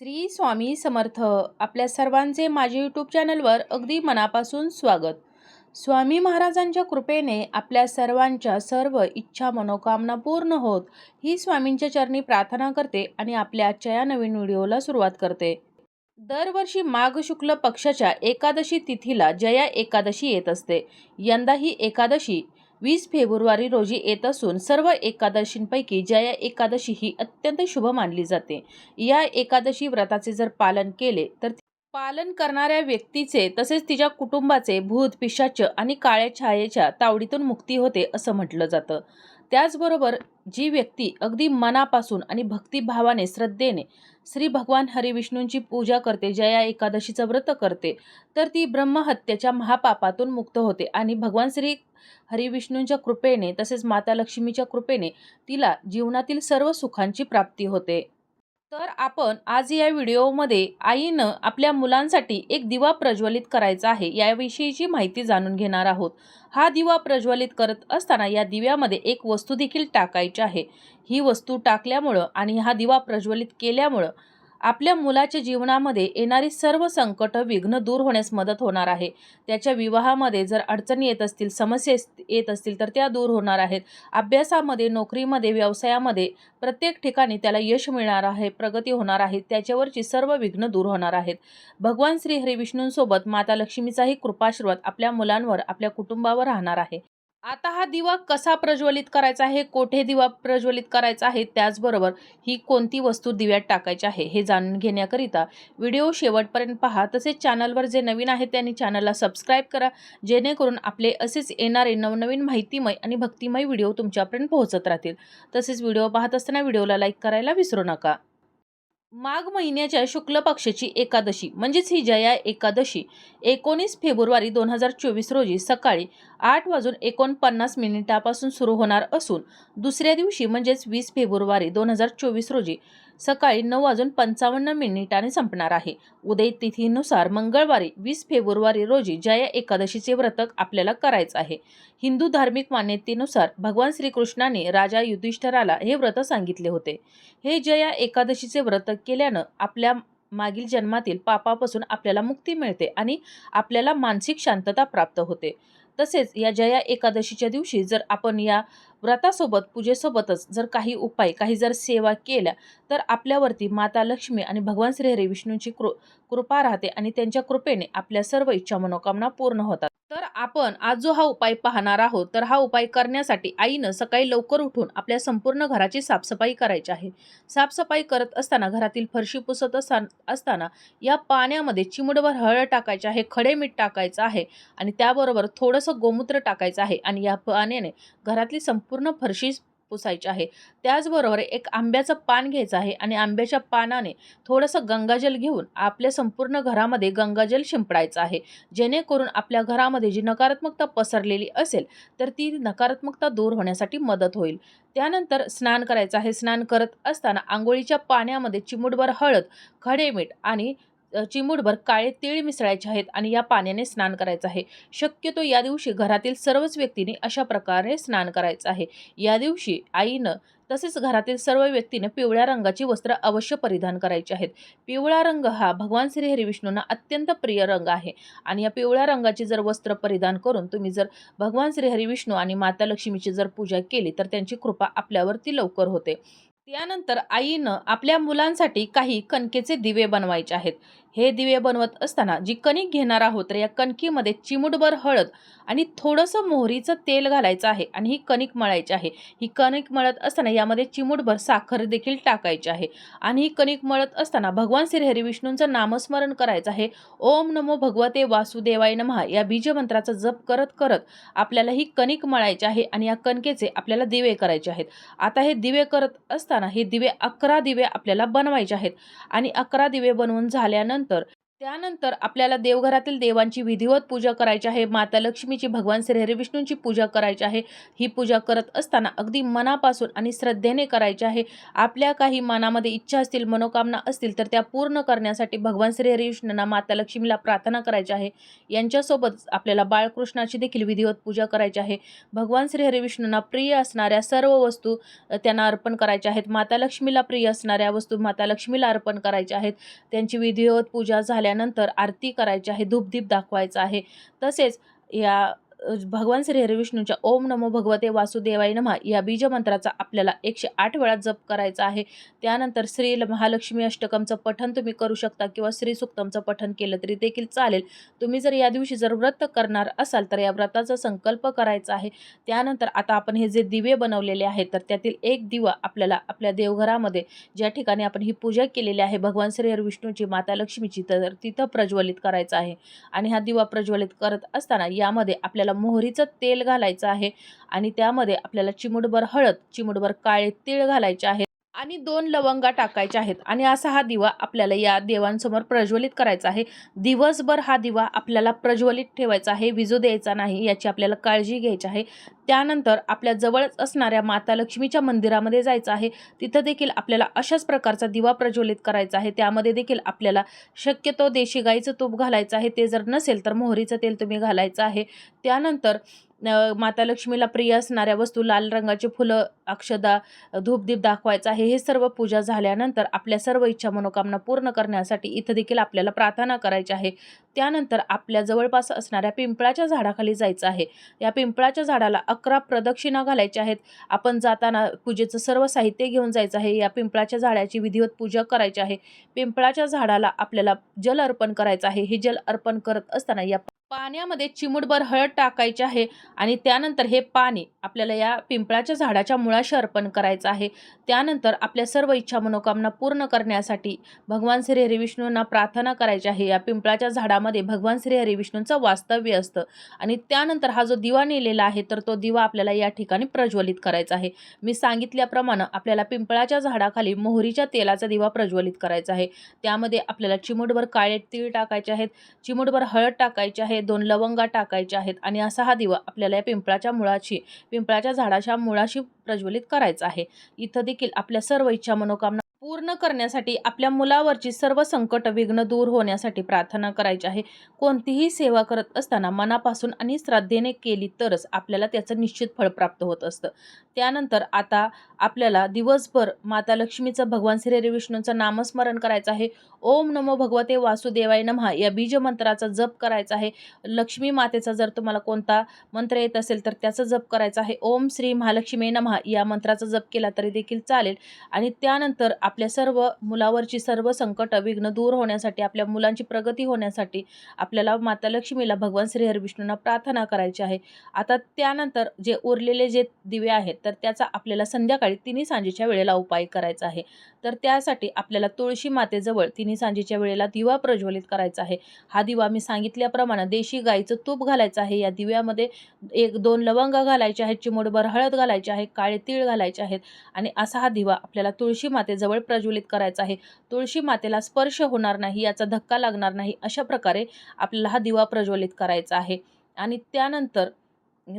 श्री स्वामी समर्थ आपल्या सर्वांचे माझे यूट्यूब चॅनलवर अगदी मनापासून स्वागत. स्वामी महाराजांच्या कृपेने आपल्या सर्वांच्या सर्व इच्छा मनोकामना पूर्ण होत ही स्वामींच्या चरणी प्रार्थना करते आणि आपल्या आजच्या या नवीन व्हिडिओला सुरुवात करते. दरवर्षी माघ शुक्ल पक्षाच्या एकादशी तिथीला जया एकादशी येत असते. यंदा ही एकादशी वीस फेब्रुवारी रोजी येत असून सर्व एकादशींपैकी जया एकादशी ही अत्यंत शुभ मानली जाते. या एकादशी व्रताचे जर पालन केले तर पालन करणाऱ्या व्यक्तीचे तसेच तिच्या कुटुंबाचे भूत पिशाच आणि काळ्या छायेच्या तावडीतून मुक्ती होते असं म्हटलं जातं. त्याचबरोबर जी व्यक्ती अगदी मनापासून आणि भक्तिभावाने श्रद्धेने श्री भगवान हरिविष्णूंची पूजा करते जया एकादशीचं व्रत करते तर ती ब्रह्महत्येच्या महापापातून मुक्त होते आणि भगवान श्री हरिविष्णूंच्या कृपेने तसेच माता लक्ष्मीच्या कृपेने तिला जीवनातील सर्व सुखांची प्राप्ती होते. तर आपण आज या व्हिडिओमध्ये आईनं आपल्या मुलांसाठी एक दिवा प्रज्वलित करायचा आहे याविषयीची माहिती जाणून घेणार आहोत. हा दिवा प्रज्वलित करत असताना या दिव्यामध्ये एक वस्तू देखील टाकायची आहे. ही वस्तू टाकल्यामुळं आणि हा दिवा प्रज्वलित केल्यामुळं आपल्या मुलाच्या जीवनामध्ये येणारी सर्व संकट विघ्न दूर होण्यास मदत होणार आहे. त्याच्या विवाहामध्ये जर अडचणी येत असतील समस्या येत असतील तर त्या दूर होणार आहेत. अभ्यासामध्ये नोकरीमध्ये व्यवसायामध्ये प्रत्येक ठिकाणी त्याला यश मिळणार आहे प्रगती होणार आहे. त्याच्यावरची सर्व विघ्न दूर होणार आहेत. भगवान श्री हरिविष्णूंसोबत माता लक्ष्मीचाही कृपाशीर्वाद आपल्या मुलांवर आपल्या कुटुंबावर राहणार आहे. आता हा दिवा कसा प्रज्वलित करायचा आहे? कोठे दिवा प्रज्वलित करायचा आहे? त्याचबरोबर ही कोणती वस्तू दिव्यात टाकायची आहे? हे जाणून घेण्याकरिता व्हिडिओ शेवटपर्यंत पहा. तसेच चॅनलवर जे नवीन आहे त्यांनी चॅनलला सबस्क्राईब करा. जेणेकरून आपले असेच येणारे नवनवीन माहितीमय आणि भक्तिमय व्हिडिओ तुमच्यापर्यंत पोहोचत राहतील. तसेच व्हिडिओ पाहत असताना व्हिडिओला लाईक करायला विसरू नका. माघ महिन्याच्या शुक्ल पक्षाची एकादशी म्हणजेच ही जया एकादशी एकोणीस फेब्रुवारी दोन हजार चोवीस रोजी सकाळी आठ वाजून एकोणपन्नास मिनिटापासून सुरू होणार असून दुसऱ्या दिवशी म्हणजेच वीस फेब्रुवारी दोन हजार चोवीस रोजी सकाळी नऊ वाजून पंचावन्न मिनिटाने संपणार आहे. उदय तिथीनुसार मंगळवारी वीस फेब्रुवारी रोजी जया एकादशीचे व्रत आपल्याला करायचं आहे. हिंदू धार्मिक मान्यतेनुसार भगवान श्रीकृष्णाने राजा युधिष्ठराला हे व्रत सांगितले होते. हे जया एकादशीचे व्रत केल्यानं आपल्या मागील जन्मातील पापापासून आपल्याला मुक्ती मिळते आणि आपल्याला मानसिक शांतता प्राप्त होते. तसेच या जया एकादशीच्या दिवशी जर आपण या व्रतासोबत पूजेसोबतच जर काही उपाय काही जर सेवा केल्या तर आपल्यावरती माता लक्ष्मी आणि भगवान श्री हरी विष्णूंची कृ कृपा राहते आणि त्यांच्या कृपेने आपल्या सर्व इच्छा मनोकामना पूर्ण होतात. तर आपण आज जो हा उपाय पाहणार आहोत तर हा उपाय करण्यासाठी आईनं सकाळी लवकर उठून आपल्या संपूर्ण घराची साफसफाई करायची आहे. साफसफाई करत असताना घरातील फरशी पुसत असताना या पाण्यामध्ये चिमडभर हळद टाकायचे आहे खडे मीठ टाकायचं आहे आणि त्याबरोबर थोडंसं गोमूत्र टाकायचं आहे आणि या पाण्याने घरातली संपूर्ण पूर्ण फरशी पुसायची आहे. त्याचबरोबर एक आंब्याचं पान घ्यायचं आहे आणि आंब्याच्या पानाने थोडंसं गंगाजल घेऊन आपल्या संपूर्ण घरामध्ये गंगाजल शिंपडायचं आहे. जेणेकरून आपल्या घरामध्ये जी नकारात्मकता पसरलेली असेल तर ती नकारात्मकता दूर होण्यासाठी मदत होईल. त्यानंतर स्नान करायचं आहे. स्नान करत असताना आंघोळीच्या पाण्यामध्ये चिमुडभर हळद खडे मीठ आणि चिमूटभर काळे तीळ मिसळायचे आहेत आणि या पाण्याने स्नान करायचं आहे. शक्यतो या दिवशी घरातील सर्वच व्यक्तीने अशा प्रकारे स्नान करायचं आहे. या दिवशी आईनं तसेच घरातील सर्व व्यक्तीने पिवळ्या रंगाची वस्त्र अवश्य परिधान करायची आहेत. पिवळा रंग हा भगवान श्री हरिविष्णूंना अत्यंत प्रिय रंग आहे आणि या पिवळ्या रंगाची जर वस्त्र परिधान करून तुम्ही जर भगवान श्री हरिविष्णू आणि माता लक्ष्मीची जर पूजा केली तर त्यांची कृपा आपल्यावरती लवकर होते. त्यानंतर आईनं आपल्या मुलांसाठी काही कणकेचे दिवे बनवायचे आहेत. हे दिवे बनवत असताना जी कणिक घेणार आहोत तर या कणकीमध्ये चिमुटभर हळद आणि थोडंसं मोहरीचं तेल घालायचं आहे आणि ही कणिक मळायची आहे. ही कणिक मळत असताना यामध्ये चिमुटभर साखर देखील टाकायची आहे. आणि ही कणिक मळत असताना भगवान श्री हरिविष्णूंचं नामस्मरण करायचं आहे. ओम नमो भगवते वासुदेवाय नमः. या बीजमंत्राचा जप करत करत आपल्याला ही कणिक मळायची आहे आणि या कणकेचे आपल्याला दिवे करायचे आहेत. आता हे दिवे करत असताना हे दिवे अकरा दिवे आपल्याला बनवायचे आहेत. आणि अकरा दिवे बनवून झाल्यानंतर त्यानंतर त्यानंतर आपल्याला देवघरातील देवांची विधिवत पूजा करायची आहे माता लक्ष्मीची भगवान श्री विष्णूंची पूजा करायची आहे. ही पूजा करत असताना अगदी मनापासून आणि श्रद्धेने करायची आहे. आपल्या काही मनामध्ये इच्छा असतील मनोकामना असतील तर त्या पूर्ण करण्यासाठी भगवान श्री हरिविष्णूंना माता लक्ष्मीला प्रार्थना करायची आहे. यांच्यासोबत आपल्याला बाळकृष्णाची देखील विधिवत पूजा करायची आहे. भगवान श्री हरिविष्णूंना प्रिय असणाऱ्या सर्व वस्तू त्यांना अर्पण करायच्या आहेत. माता लक्ष्मीला प्रिय असणाऱ्या वस्तू माता लक्ष्मीला अर्पण करायच्या आहेत. त्यांची विधिवत पूजा झाल्या झाल्यानंतर आरती करायची आहे धूपदीप दाखवायचा आहे. तसेच या भगवान श्री हरिविष्णूच्या ओम नमो भगवते वासुदेवाय नमः या बीजमंत्राचा आपल्याला एकशे आठ वेळा जप करायचा आहे. त्यानंतर श्री महालक्ष्मी अष्टकमचं पठण तुम्ही करू शकता किंवा श्री सुक्तमचं पठण केलं तरी देखील चालेल. तुम्ही जर या दिवशी जर व्रत करणार असाल तर या व्रताचा संकल्प करायचा आहे. त्यानंतर आता आपण हे जे दिवे बनवलेले आहेत तर त्यातील एक दिवा आपल्याला आपल्या देवघरामध्ये ज्या ठिकाणी आपण ही पूजा केलेली आहे भगवान श्री हरिविष्णूची माता लक्ष्मीची तर तिथं प्रज्वलित करायचं आहे. आणि हा दिवा प्रज्वलित करत असताना यामध्ये आपल्याला मोहरीचं तेल घालायचं आहे आणि त्यामध्ये आपल्याला चिमूटभर हळद चिमुटभर काळे तीळ घालायचे आहेत. आणि दोन लवंगा टाकायच्या आहेत. आणि असा हा दिवा आपल्याला या देवांसमोर प्रज्वलित करायचा आहे. दिवसभर हा दिवा आपल्याला प्रज्वलित ठेवायचा आहे. विजू द्यायचा नाही याची आपल्याला काळजी घ्यायची आहे. त्यानंतर आपल्या जवळच असणाऱ्या माता लक्ष्मीच्या मंदिरामध्ये जायचं आहे. तिथं देखील आपल्याला अशाच प्रकारचा दिवा प्रज्वलित करायचा आहे. त्यामध्ये देखील आपल्याला शक्यतो देशी गाईचं तूप घालायचं आहे. ते जर नसेल तर मोहरीचं तेल तुम्ही घालायचं आहे. त्यानंतर माता लक्ष्मीला प्रिय असणाऱ्या वस्तू लाल रंगाची फुलं अक्षदा धूपदीप दाखवायचं आहे हे सर्व पूजा झाल्यानंतर आपल्या सर्व इच्छा मनोकामना पूर्ण करण्यासाठी इथं देखील आपल्याला प्रार्थना करायची आहे. त्यानंतर आपल्या जवळपास असणाऱ्या पिंपळाच्या झाडाखाली जायचं आहे. या पिंपळाच्या झाडाला अकरा प्रदक्षिणा घालायच्या आहेत. आपण जाताना पूजेचं सर्व साहित्य घेऊन जायचं आहे. या पिंपळाच्या झाडाची विधिवत पूजा करायची आहे. पिंपळाच्या झाडाला आपल्याला जल अर्पण करायचं आहे. हे जल अर्पण करत असताना या पाण्यामध्ये चिमूटभर हळद टाकायची आहे आणि त्यानंतर हे पाणी आपल्याला या पिंपळाच्या झाडाच्या मुळाशी अर्पण करायचं आहे. त्यानंतर आपल्या सर्व इच्छा मनोकामना पूर्ण करण्यासाठी भगवान श्री हरिविष्णूंना प्रार्थना करायची आहे. या पिंपळाच्या झाडामध्ये भगवान श्री हरिविष्णूंचं वास्तव्य असतं आणि त्यानंतर हा जो दिवा नेलेला आहे तर तो दिवा आपल्याला या ठिकाणी प्रज्वलित करायचा आहे. मी सांगितल्याप्रमाणे आपल्याला पिंपळाच्या झाडाखाली मोहरीच्या तेलाचा दिवा प्रज्वलित करायचा आहे. त्यामध्ये आपल्याला चिमूटभर काळे तीळ टाकायचे आहेत चिमूटभर हळद टाकायची आहे दोन लवंगा टाकायच्या आहेत आणि असा हा दिवा आपल्याला या पिंपळाच्या मुळाची पिंपळाच्या झाडाच्या मुळाशी प्रज्वलित करायचा आहे. इथं देखील आपल्या सर्व इच्छा मनोकामना पूर्ण करण्यासाठी आपल्या मुलावरची सर्व संकट विघ्न दूर होण्यासाठी प्रार्थना करायची आहे. कोणतीही सेवा करत असताना मनापासून आणि श्रद्धेने केली तरच आपल्याला त्याचं निश्चित फळ प्राप्त होत असतं. त्यानंतर आता आपल्याला दिवसभर माता लक्ष्मीचं भगवान श्री हरी विष्णूंचं नामस्मरण करायचं आहे. ओम नमो भगवते वासुदेवाय नमः या बीज मंत्राचा जप करायचा आहे. लक्ष्मी मातेचा जर तुम्हाला कोणता मंत्र येत असेल तर त्याचा जप करायचा आहे. ओम श्री महालक्ष्मी नमः या मंत्राचा जप केला तरी देखील चालेल. आणि त्यानंतर आपल्या सर्व मुलावरची सर्व संकट विघ्न दूर होण्यासाठी आपल्या मुलांची प्रगती होण्यासाठी आपल्याला माता लक्ष्मीला भगवान श्री विष्णूंना प्रार्थना करायची आहे. आता त्यानंतर जे उरलेले जे दिवे आहेत तर त्याचा आपल्याला संध्याकाळी तिन्ही सांजेच्या वेळेला उपाय करायचा आहे. तर त्यासाठी आपल्याला तुळशी मातेजवळ तिन्ही सांजेच्या वेळेला दिवा प्रज्वलित करायचा आहे. हा दिवा मी सांगितल्याप्रमाणे देशी गाईचं तूप घालायचं आहे. या दिव्यामध्ये एक दोन लवंग घालायचे आहेत चिमूटभर हळद घालायचे आहे काळे तीळ घालायचे आहेत आणि असा हा दिवा आपल्याला तुळशी मातेजवळ प्रज्वलित करायचा आहे. तुळशी मातेला स्पर्श होणार नाही याचा धक्का लागणार नाही अशा प्रकारे आपल्याला हा दिवा प्रज्वलित करायचा आहे. आणि त्यानंतर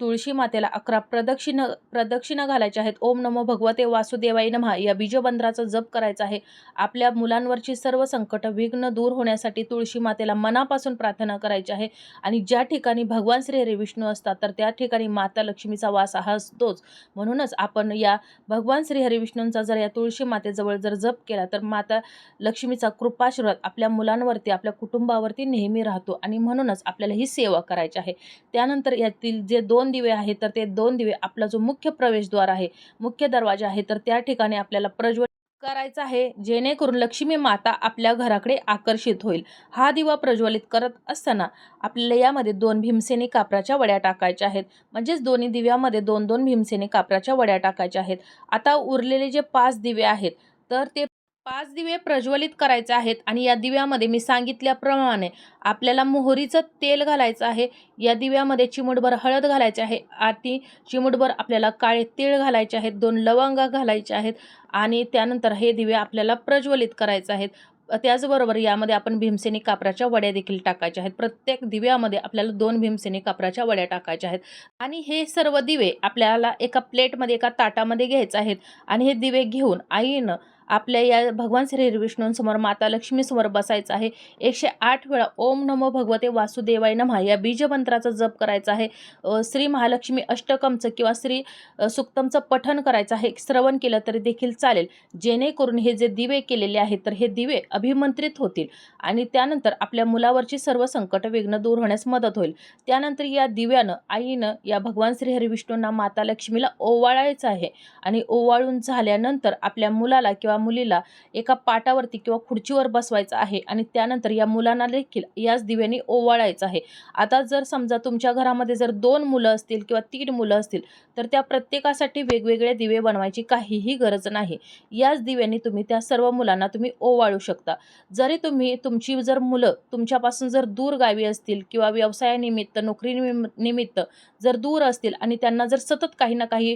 तुळशी मातेला अकरा प्रदक्षिण प्रदक्षिणा घालायच्या आहेत. ओम नमो भगवते वासुदेवाय नमहा या बीजबंत्राचा जप करायचा आहे. आपल्या मुलांवरची सर्व संकट विघ्न दूर होण्यासाठी तुळशी मातेला मनापासून प्रार्थना करायची आहे. आणि ज्या ठिकाणी भगवान श्री हरी विष्णू असतात तर त्या ठिकाणी माता लक्ष्मीचा वास हा असतोच. म्हणूनच आपण या भगवान श्री हरी विष्णूंचा जर या तुळशी मातेजवळ जर जप केला तर माता लक्ष्मीचा कृपाशीर्वाद आपल्या मुलांवरती आपल्या कुटुंबावरती नेहमी राहतो. आणि म्हणूनच आपल्याला ही सेवा करायची आहे. त्यानंतर यातील जे दोन दिवे आहेत तर ते दोन दिवे आपला जो मुख्य प्रवेशद्वार आहे मुख्य दरवाजा आहे तर त्या ठिकाणी आपल्याला प्रज्वल करायचा आहे जेणेकरून लक्ष्मी माता आपल्या घराकडे आकर्षित होईल. हा दिवा प्रज्वलित करत असताना आपल्याला यामध्ये दोन भीमसेनी कापराच्या वड्या टाकायच्या आहेत. म्हणजेच दोन्ही दिव्यामध्ये दोन दोन भीमसेनी कापराच्या वड्या टाकायच्या आहेत. आता उरलेले जे पाच दिवे आहेत तर ते पाच दिवे प्रज्वलित करायचे आहेत आणि या दिव्यामध्ये मी सांगितल्याप्रमाणे आपल्याला मोहरीचं तेल घालायचं आहे. या दिव्यामध्ये चिमूटभर हळद घालायची आहे आती चिमूटभर आपल्याला काळे तीळ घालायचे आहेत दोन लवंग घालायचे आहेत आणि त्यानंतर हे दिवे आपल्याला प्रज्वलित करायचे आहेत. त्याचबरोबर यामध्ये आपण भीमसेनी कापराच्या वड्या देखील टाकायच्या आहेत. प्रत्येक दिव्यामध्ये आपल्याला दोन भीमसेनी कापराच्या वड्या टाकायच्या आहेत. आणि हे सर्व दिवे आपल्याला एका प्लेटमध्ये एका ताटामध्ये घ्यायचे आहेत आणि हे दिवे घेऊन आईनं आपल्या या भगवान श्री विष्णूंसमोर माता लक्ष्मीसमोर बसायचं आहे. एकशे आठ वेळा ओम नमो भगवते वासुदेवाय नमः या बीजमंत्राचा जप करायचा आहे. श्री महालक्ष्मी अष्टकमचं किंवा श्री सुक्तमचं पठन करायचं आहे. श्रवण केलं तरी देखील चालेल. जेणेकरून हे जे दिवे केलेले आहेत तर हे दिवे अभिमंत्रित होतील आणि त्यानंतर आपल्या मुलावरची सर्व संकट विघ्न दूर होण्यास मदत होईल. त्यानंतर या दिव्यानं आईनं या भगवान श्री हरिविष्णूंना माता लक्ष्मीला ओवाळायचं आहे आणि ओवाळून झाल्यानंतर आपल्या मुलाला किंवा मुलीला एका पाटावरती किंवा खुर्चीवर बसवायचं आहे आणि त्यानंतर या मुलांना देखील याच दिव्याने ओवाळायचं आहे. आता जर समजा तुमच्या घरामध्ये जर दोन मुलं असतील किंवा तीन मुलं असतील तर त्या प्रत्येकासाठी वेगवेगळे दिवे बनवायची काहीही गरज नाही. याच दिव्याने तुम्ही त्या सर्व मुलांना तुम्ही ओवाळू शकता. जरी तुम्ही तुमची जर मुलं तुमच्यापासून जर दूर गावी असतील किंवा व्यवसायानिमित्त नोकरी निमित्त जर दूर असतील आणि त्यांना जर सतत काही ना काही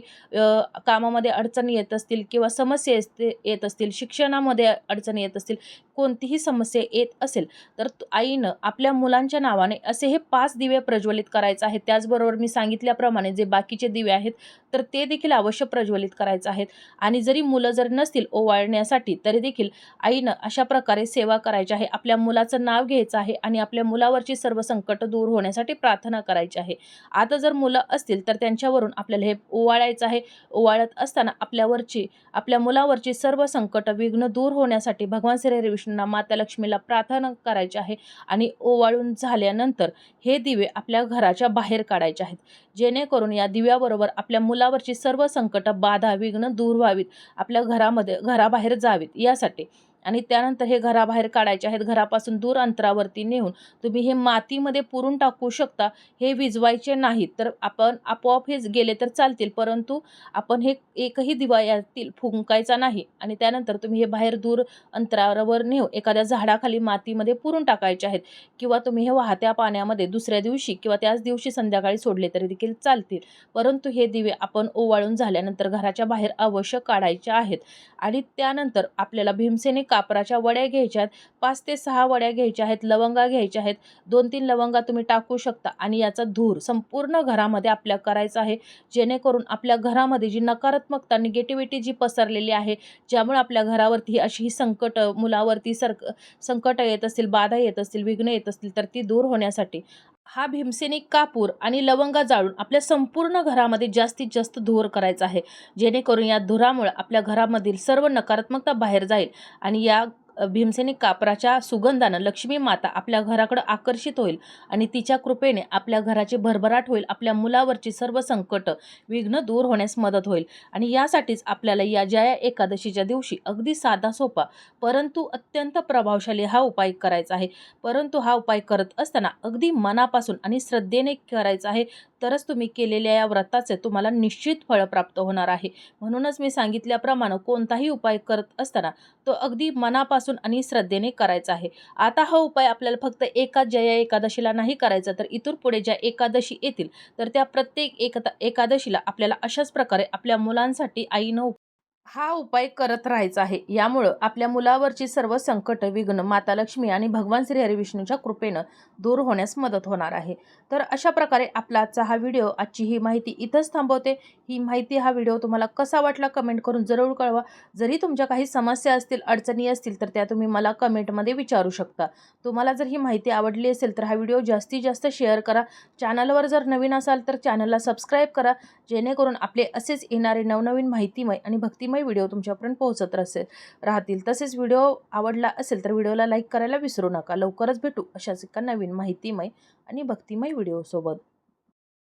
कामामध्ये अडचणी येत असतील किंवा समस्या येत येत असतील शिक्षणामध्ये अडचणी येत असतील कोणतीही समस्या येत असेल तर आईनं आपल्या मुलांच्या नावाने असे हे पाच दिवे प्रज्वलित करायचं आहे त्याचबरोबर मी सांगितल्याप्रमाणे जे बाकीचे दिवे आहेत तर ते देखील अवश्य प्रज्वलित करायचं आहेत. आणि जरी मुलं जर नसतील ओवाळण्यासाठी तरी देखील आईनं अशा प्रकारे सेवा करायची आहे. आपल्या मुलाचं नाव घ्यायचं आहे आणि आपल्या मुलावरची सर्व संकट दूर होण्यासाठी प्रार्थना करायची आहे. आता जर मुलं असतील तर त्यांच्यावरून आपल्याला हे ओवाळायचं आहे. ओवाळत असताना आपल्यावरची आपल्या मुलावरची सर्व संकट विघ्न दूर होण्यासाठी भगवान श्री हरी विष्णूंना माता लक्ष्मीला प्रार्थना करायची आहे. आणि ओवाळून झाल्यानंतर हे दिवे आपल्या घराच्या बाहेर काढायचे आहेत. जेणेकरून या दिव्याबरोबर आपल्या मुला मुलावरची सर्व संकट बाधा विघ्न दूर व्हावीत. आपल्या घरामध्ये घराबाहेर जावीत. यासाठी आणि त्यानंतर हे घराबाहेर काढायचे आहेत घरापासून दूर अंतरावरती नेऊन. तुम्ही हे मातीमध्ये पुरून टाकू शकता हे विजवायचे नाहीत. तर आपण आपोआप हेच गेले तर चालतील परंतु आपण हे एकही दिवा यातील फुंकायचा नाही. आणि त्यानंतर तुम्ही हे बाहेर दूर अंतरावर नेऊ एखाद्या झाडाखाली मातीमध्ये पुरून टाकायचे आहेत. किंवा तुम्ही हे वाहत्या पाण्यामध्ये दुसऱ्या दिवशी किंवा त्याच दिवशी संध्याकाळी सोडले तरी देखील चालतील. परंतु हे दिवे आपण ओवाळून झाल्यानंतर घराच्या बाहेर अवश्य काढायचे आहेत. आणि त्यानंतर आपल्याला भीमसेने कापराच्या वड्या घ्यायच्या आहेत पाच ते सहा वड्या घ्यायच्या आहेत लवंगा घ्यायच्या आहेत दोन तीन लवंगा तुम्ही टाकू शकता आणि याचा धूर संपूर्ण घरामध्ये आपल्या करायचा आहे. जेणेकरून आपल्या घरामध्ये जी नकारात्मकता निगेटिव्हिटी जी पसरलेली आहे ज्यामुळे आपल्या घरावरती अशी ही संकट मुलावरती सरक संकट येत असतील बाधा येत असतील विघ्न येत असतील तर ती दूर होण्यासाठी हा भीमसेनी कापूर आणि लवंगा जाळून आपल्या संपूर्ण घरामध्ये जास्तीत जास्त धूर करायचा आहे. जेणेकरून या धुरामुळे आपल्या घरामधील सर्व नकारात्मकता बाहेर जाईल आणि या भीमसेनी कापराच्या सुगंधानं लक्ष्मी माता आपल्या घराकडं आकर्षित होईल आणि तिच्या कृपेने आपल्या घराची भरभराट होईल आपल्या मुलावरची सर्व संकट विघ्न दूर होण्यास मदत होईल. आणि यासाठीच आपल्याला या जया एकादशीच्या दिवशी अगदी साधा सोपा परंतु अत्यंत प्रभावशाली हा उपाय करायचा आहे. परंतु हा उपाय करत असताना अगदी मनापासून आणि श्रद्धेने करायचा आहे. तरच तुम्ही केलेल्या या व्रताचे तुम्हाला निश्चित फळ प्राप्त होणार आहे. म्हणूनच मी सांगितल्याप्रमाणे कोणताही उपाय करत असताना तो अगदी मनापासून आणि श्रद्धेने करायचा आहे. आता हा उपाय आपल्याला फक्त एका जया एकादशीला नाही करायचा तर इथून पुढे ज्या एकादशी येतील तर त्या प्रत्येक एकता एकादशीला आपल्याला अशाच प्रकारे आपल्या मुलांसाठी आईनं हा उपाय करत राहायचा आहे. यामुळं आपल्या मुलावरची सर्व संकट विघ्न माता लक्ष्मी आणि भगवान श्री हरिविष्णूच्या कृपेनं दूर होण्यास मदत होणार आहे. तर अशा प्रकारे आपला आजचा हा व्हिडिओ आजची ही माहिती इथंच थांबवते. ही माहिती हा व्हिडिओ तुम्हाला कसा वाटला कमेंट करून जरूर कळवा. जरी तुमच्या काही समस्या असतील अडचणी असतील तर त्या तुम्ही मला कमेंटमध्ये विचारू शकता. तुम्हाला जर ही माहिती आवडली असेल तर हा व्हिडिओ जास्तीत जास्त शेअर करा. चॅनलवर जर नवीन असाल तर चॅनलला सबस्क्राईब करा. जेणेकरून आपले असेच येणारे नवनवीन माहितीमय आणि भक्तिमय व्हिडिओ तुमच्यापर्यंत पोहोचत असेल राहतील. तसेच व्हिडिओ आवडला असेल तर व्हिडिओला लाईक करायला विसरू नका. लवकरच भेटू अशाच एका नवीन माहितीमय आणि भक्तिमय व्हिडिओसोबत.